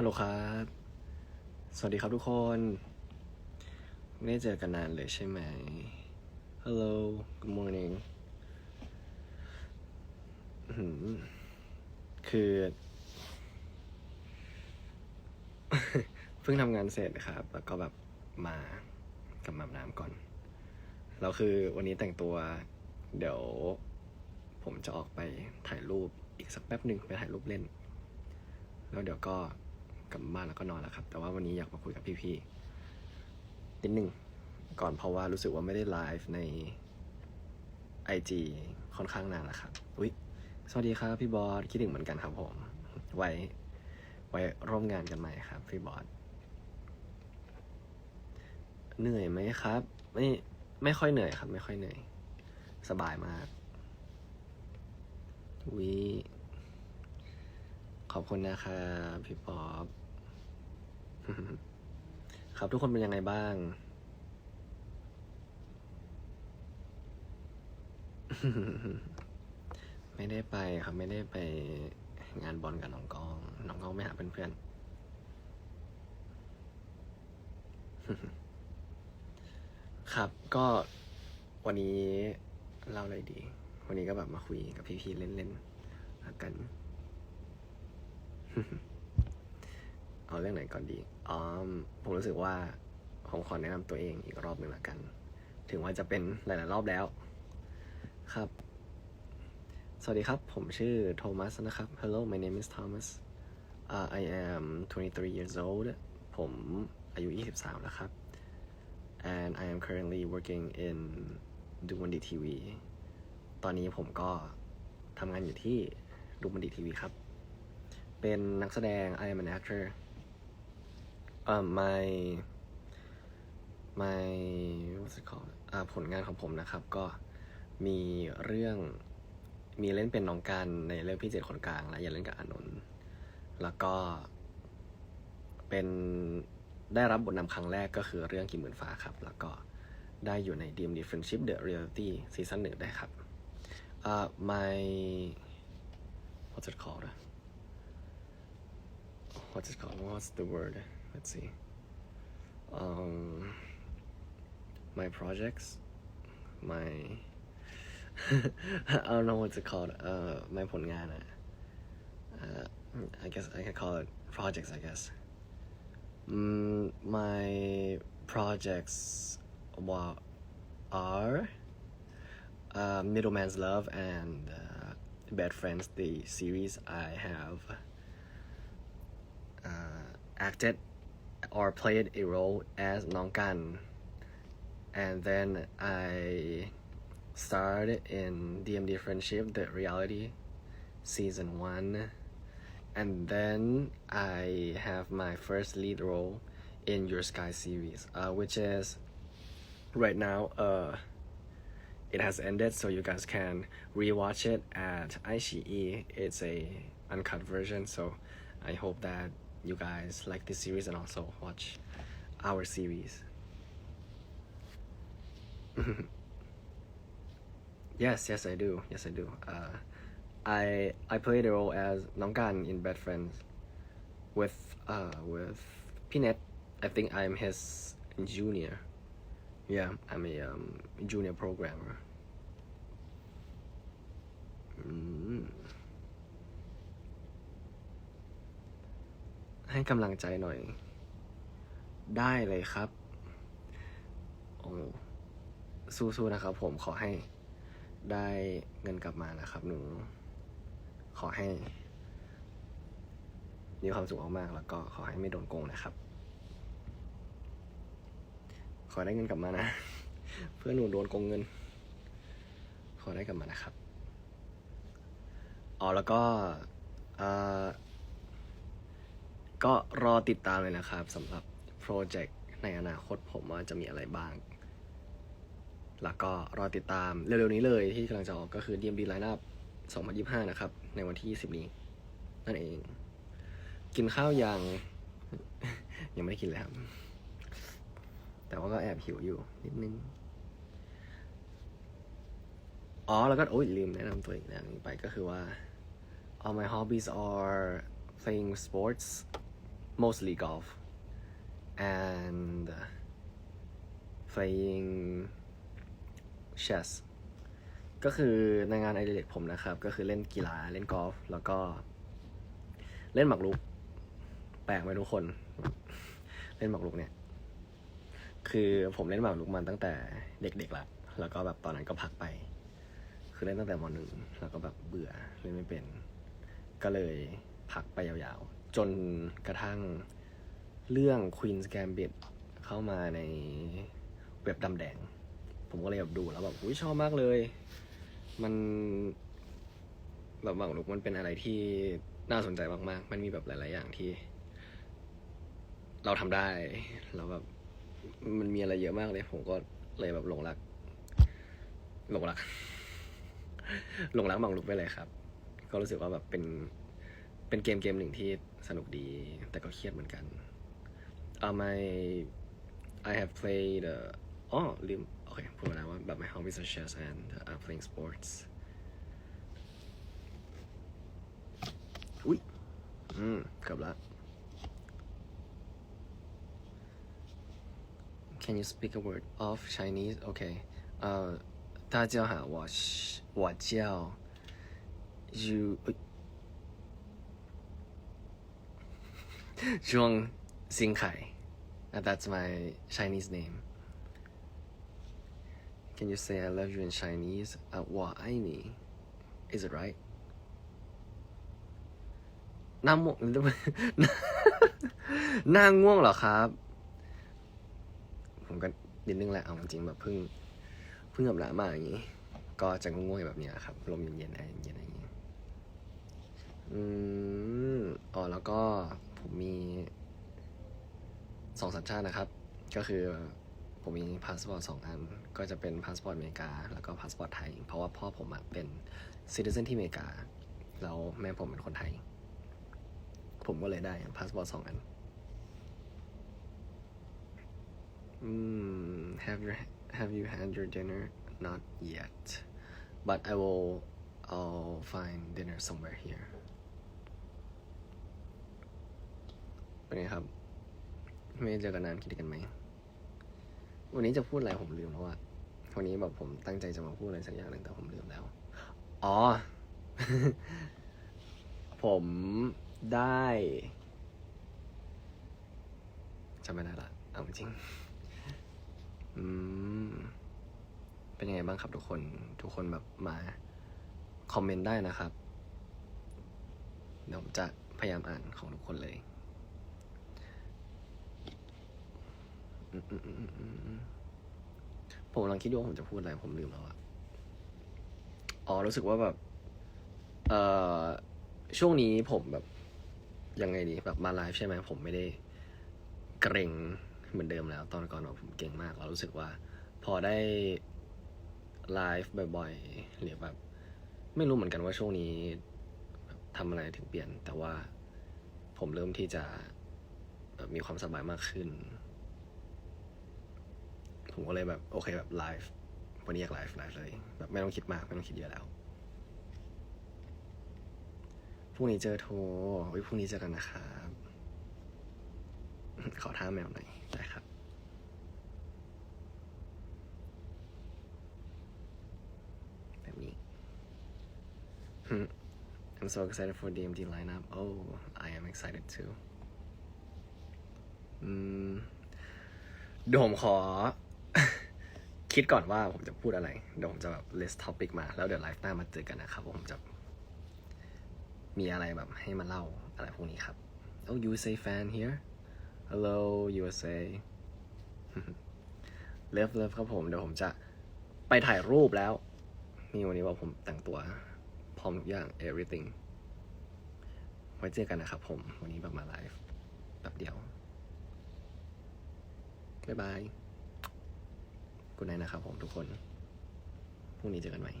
ฮัลโหลครับ สวัสดีครับทุกคน ไม่ได้เจอกันนานเลยใช่ไหม Hello good morning อื้อหือคือ เพิ่งทำงานเสร็จครับ แล้วก็แบบมากับมาอาบน้ำก่อนแล้วคือวันนี้แต่งตัว เดี๋ยว ผมจะออกไปถ่ายรูปอีกสักแป๊บหนึ่งไปถ่ายรูปเล่น แล้วเดี๋ยวก็ กลับบ้านแล้วก็นอนแล้วครับ แต่ว่าวันนี้อยากมาคุยกับพี่ๆนิดนึงก่อนเพราะว่ารู้สึกว่าไม่ได้ไลฟ์ใน IG ค่อนข้างนานแล้วครับอุ๊ยสวัสดีครับพี่บอสคิดถึงเหมือนกันครับผม ไว้ไว้ร่วมงานกันใหม่ครับพี่บอสเหนื่อยไหมครับ ไม่ไม่ค่อยเหนื่อยครับ ไม่ค่อยเหนื่อย สบายมากวิ ขอบคุณนะครับพี่ป๊อปครับทุกคนเป็นยังไงบ้าง ไม่ได้ไปครับไม่ได้ไปงานบอลกับน้องกอง น้องกองไม่หาเพื่อนๆ ครับก็วันนี้เล่าอะไรดี วันนี้ก็แบบมาคุยกับพี่ๆเล่นๆแล้วกัน เอาเรื่องไหนก่อนดีอ๋อผมรู้สึกว่าผมขอแนะนำตัวเองอีกรอบหนึ่งละกัน ถึงว่าจะเป็นหลาย ๆ รอบแล้ว ครับ สวัสดีครับ ผมชื่อโทมัสนะครับ Hello my name is Thomas uh, I am 23 years old ผมอายุ 23 แล้วครับ and I am currently working in d u m a n d i TV ตอนนี้ผมก็ทำงานอยู่ที่ดูมันดีทีวีครับ เป็นนักแสดง I am an actor เอ่อ my my what's it called อ่าผลงานของผมนะครับก็มีเรื่องมีเล่นเป็นน้องกันในเรื่องพี่เจ็ดคนกลางและอย่าเล่นกับอานนท์แล้วก็เป็นได้รับบทนำครั้งแรกก็คือเรื่องกี่หมื่นฟ้าครับ แล้วก็ได้อยู่ใน DMD Friendship The Reality ซีซั่นหนึ่งได้ครับ uh, my what's it called what's it called what's the word let's see um my projects my I don't know what's it called uh my ผลงานอะ uh, I guess I can call it projects I guess mm, my projects wa- are uh, Middleman's Love and uh, Bad Friends, the series I have uh, acted or played a role as Nongkan. And then I starred in DMD Friendship, the reality, season one. And then I have my first lead role in Your Sky series, uh, which is right now uh, it has ended, so you guys can rewatch it at iQIYI. It's a uncut version, so I hope that you guys like this series and also watch our series. yes, yes, I do. Yes, I do. Uh, I I played the role as Nongkan in Bad Friends with uh with Pinet. I think I'm his junior. Yeah, I'm a um, junior programmer. อื ให้กำลังใจหน่อย ได้เลยครับ โอ้สู้ๆนะครับ ผมขอให้ได้เงินกลับมานะครับ หนู ขอให้ มีความสุขมากๆแล้วก็ขอให้ไม่โดนโกงนะครับ ขอได้เงินกลับมานะ เพื่อนหนูโดนโกงเงิน ขอได้กลับมานะครับอ๋อแล้วก็อ่อ ก็รอติดตามเลยนะครับสำหรับโปรเจกต์ในอนาคตผมว่าจะมีอะไรบ้าง แล้วก็รอติดตามเร็วๆนี้เลยที่กำลังจะออกก็คือ DMD Lineup 2025 นะครับ ในวันที่ 20 นี้ นั่นเอง กินข้าวยัง ยังไม่ได้กินเลยครับแต่ว่าก็แอบหิวอยู่นิดนึง อ๋อ แล้วก็ โอ้ยลืมแนะนำตัวอีกอย่างนึงไปก็คือว่า all my hobbies are playing sports mostly golf and playing chess ก็คือในงานไอเด็กผมนะครับ ก็คือเล่นกีฬาเล่นกอล์ฟแล้วก็ เล่นหมากรุก แปลกไหมทุกคน เล่นหมากรุกเนี่ย คือผมเล่นหมากรุกมาตั้งแต่เด็กๆละแล้วก็แบบตอนนั้นก็พักไป คือเล่นตั้งแต่มหนึ่งแล้วก็แบบเบื่อเล่นไม่เป็น ก็เลยพักไปยาวๆ จนกระทั่งเรื่อง Queen's Gambit เข้ามาในเว็บดำแดง ผมก็เลยแบบดูแล้วแบบอุ้ยชอบมากเลย มันแบบหมากรุกมันเป็นอะไรที่น่าสนใจมากๆ มันมีแบบหลาย ๆ อย่างที่ เราทำได้ แล้วแบบมันมีอะไรเยอะมากเลย ผมก็เลยแบบหลงรัก หลงรัก หลงรักหมากรุกไปเลยครับ ก็รู้สึกว่าแบบเป็น เป็นเกมเกมหนึ่งที่สนุกดี แต่ก็เครียดเหมือนกันอ่า my I have played เอ่ออ๋อลืมโอเคพูดมาแล้วว่าแบบ my hobbies are chess and uh, playing sports อุ้ยอืมเกือบละ Can you speak a word of Chinese? Okay. 呃，大家好，我是我叫 You ช่วงซิงไข่ that's my Chinese name can you say I love you in Chinese ว่าไอ้นี่ is it right น้าม่วงน้าง่วงเหรอครับ ผมก็นิดนึงแหละเอาจริงแบบเพิ่งเพิ่งกับหลามาอย่างนี้ ก็จะง่วงๆแบบนี้ครับ ลมเย็นๆอะไรเย็นๆอะไรอย่างนี้ อืมอ๋อแล้วก็ ผมมีสองสัญชาตินะครับ ก็คือผมมีพาสปอร์ตสองอัน ก็จะเป็นพาสปอร์ตอเมริกา แล้วก็พาสปอร์ตไทย เพราะว่าพ่อผมอะเป็นซิติเซนที่อเมริกา แล้วแม่ผมเป็นคนไทย ผมก็เลยได้พาสปอร์ตสองอันอืม have you have you had your dinner not yet but I will I'll find dinner somewhere here เป็นไงครับ ไม่เจอกันนานคิดกันไหม วันนี้จะพูดอะไรผมลืมแล้วอะวันนี้แบบผมตั้งใจจะมาพูดอะไรสักอย่างหนึ่งแต่ผมลืมแล้ว อ๋อ ผมได้จำไม่ได้ละเอาจริง อืม เป็นยังไงบ้างครับทุกคน ทุกคนแบบมาคอมเมนต์ได้นะครับ เดี๋ยวผมจะพยายามอ่านของทุกคนเลยอืมอืมอืมอืมอืม ผมกำลังคิดว่าผมจะพูดอะไรผมลืมแล้วอะอ๋อรู้สึกว่าแบบ เอ่อ ช่วงนี้ผมแบบ ยังไงดีแบบมาไลฟ์ใช่ไหมผมไม่ได้เกรงเหมือนเดิมแล้ว ตอนก่อนผมเก่งมากเรารู้สึกว่า พอได้ไลฟ์บ่อยๆหรือแบบ ไม่รู้เหมือนกันว่าช่วงนี้ทำอะไรถึงเปลี่ยน แต่ว่าผมเริ่มที่จะแบบมีความสบายมากขึ้น ผมก็เลยแบบโอเคแบบไลฟ์วันนี้อยากไลฟ์ไลฟ์เลยแบบไม่ต้องคิดมากไม่ต้องคิดเยอะแล้วพรุ่งนี้เจอโทรเฮ้พรุ่งนี้เจอกันนะครับขอท่าแมวหน่อยได้ครับแบบนี้ I'm so excited for DMD lineup. Oh, I am excited too. อืมเดี๋ยวผมขอ คิดก่อนว่าผมจะพูดอะไร เดี๋ยวผมจะแบบ list topic มา แล้วเดี๋ยวไลฟ์หน้ามาเจอกันนะครับ ผมจะ มีอะไรแบบให้มาเล่าอะไรพวกนี้ครับ Oh USA fan here Hello USA เลิฟเลิฟครับผม เดี๋ยวผมจะไปถ่ายรูปแล้ว นี่วันนี้ว่าผมแต่งตัว พร้อมทุกอย่าง everything ไว้เจอกันนะครับผม วันนี้แบบมาไลฟ์แบบเดียว บ๊ายบาย กุณนายนะครับผมทุกคน พรุ่งนี้เจอกันใหม่